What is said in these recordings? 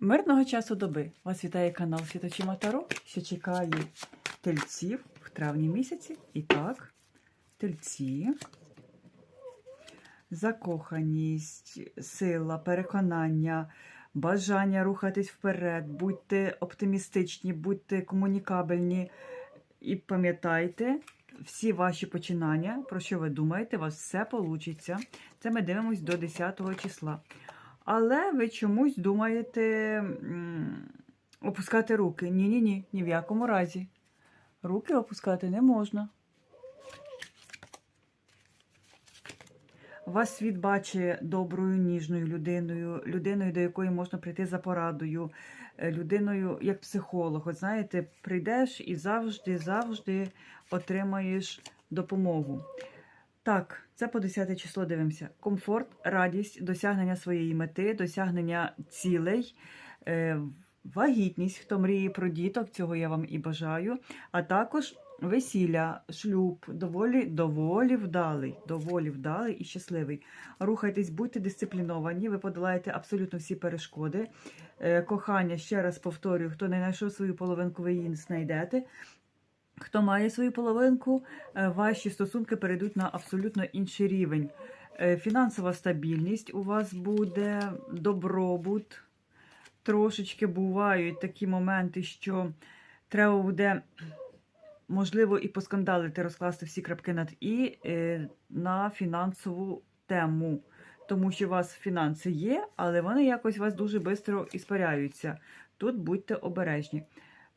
Мирного часу доби! Вас вітає канал Світочима Таро, що чекає тельців в травні місяці. І так, тельці, закоханість, сила, переконання, бажання рухатись вперед, будьте оптимістичні, будьте комунікабельні. І пам'ятайте, всі ваші починання, про що ви думаєте, у вас все вийде. Це ми дивимось до 10 числа. Але ви чомусь думаєте опускати руки. Ні-ні ні, ні в якому разі. Руки опускати не можна. Вас світ бачить доброю, ніжною людиною, людиною, до якої можна прийти за порадою, е, людиною як психолог. От знаєте, прийдеш і завжди, завжди отримаєш допомогу. Так, це по 10 число дивимося. Комфорт, радість, досягнення своєї мети, досягнення цілей, е, вагітність, хто мріє про діток, цього я вам і бажаю. А також весілля, шлюб, доволі, доволі вдалий, доволі вдалий і щасливий. Рухайтесь, будьте дисципліновані, ви подолаєте абсолютно всі перешкоди. Е, Кохання, ще раз повторюю, хто не знайшов свою половинку, ви її знайдете. Хто має свою половинку, е, ваші стосунки перейдуть на абсолютно інший рівень. Е, Фінансова стабільність у вас буде, добробут. Трошечки бувають такі моменти, що треба буде, можливо, і поскандалити, розкласти всі крапки над і е, на фінансову тему. Тому що у вас фінанси є, але вони якось у вас дуже швидко іспаряються. Тут будьте обережні.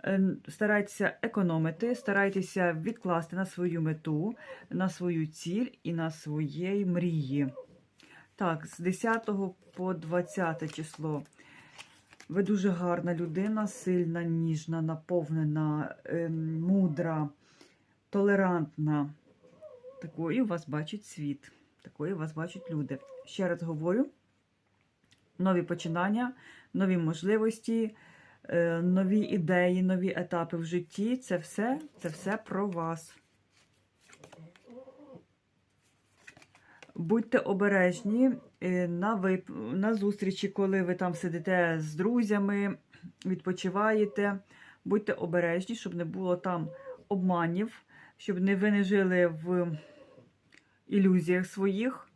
Е, Старайтеся економити, старайтеся відкласти на свою мету, на свою ціль і на свої мрії. Так, з 10 по 20 число. Ви дуже гарна людина, сильна, ніжна, наповнена, ем, мудра, толерантна. Такою вас бачить світ, такою вас бачать люди. Ще раз говорю: нові починання, нові можливості, е, нові ідеї, нові етапи в житті це все, це все про вас. Будьте обережні е, на, вип... на зустрічі, коли ви там сидите з друзями, відпочиваєте. Будьте обережні, щоб не було там обманів, щоб не ви не жили в ілюзіях своїх.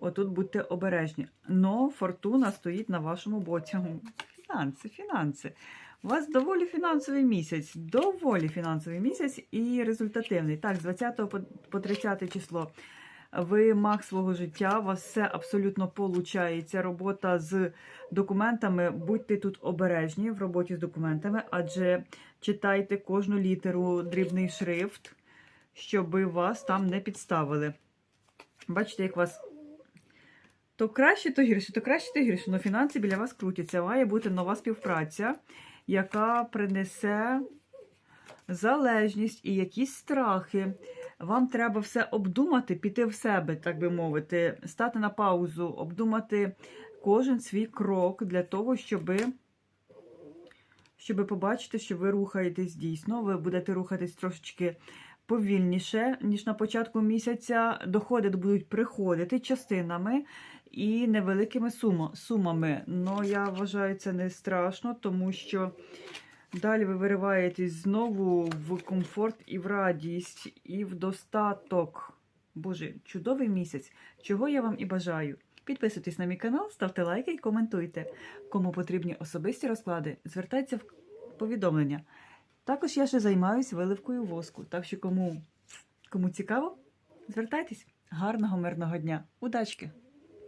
Отут будьте обережні. Но фортуна стоїть на вашому боці. Фінанси, фінанси. У вас доволі фінансовий місяць, доволі фінансовий місяць і результативний. Так, з 20 по- по 30 число. Ви маг свого життя, у вас все абсолютно получається. Робота з документами. Будьте тут обережні в роботі з документами, адже читайте кожну літеру, дрібний шрифт, щоб вас там не підставили. Бачите, як вас то краще, то гірше, то краще, то гірше. Но фінанси біля вас крутяться. Має бути нова співпраця, яка принесе залежність і якісь страхи. Вам треба все обдумати, піти в себе, так би мовити, стати на паузу, обдумати кожен свій крок для того, щоби. Щоб побачити, що ви рухаєтесь дійсно, ви будете рухатись трошечки повільніше, ніж на початку місяця. Доходи будуть приходити частинами і невеликими сума- сумами. Ну, я вважаю, це не страшно, тому що далі ви вириваєтесь знову в комфорт і в радість, і в достаток. Боже, чудовий місяць, чого я вам і бажаю. Підписуйтесь на мій канал, ставте лайки і коментуйте. Кому потрібні особисті розклади, звертайтеся в повідомлення. Також я ще займаюся виливкою воску. Так що кому, кому цікаво, звертайтесь. Гарного мирного дня. Удачки!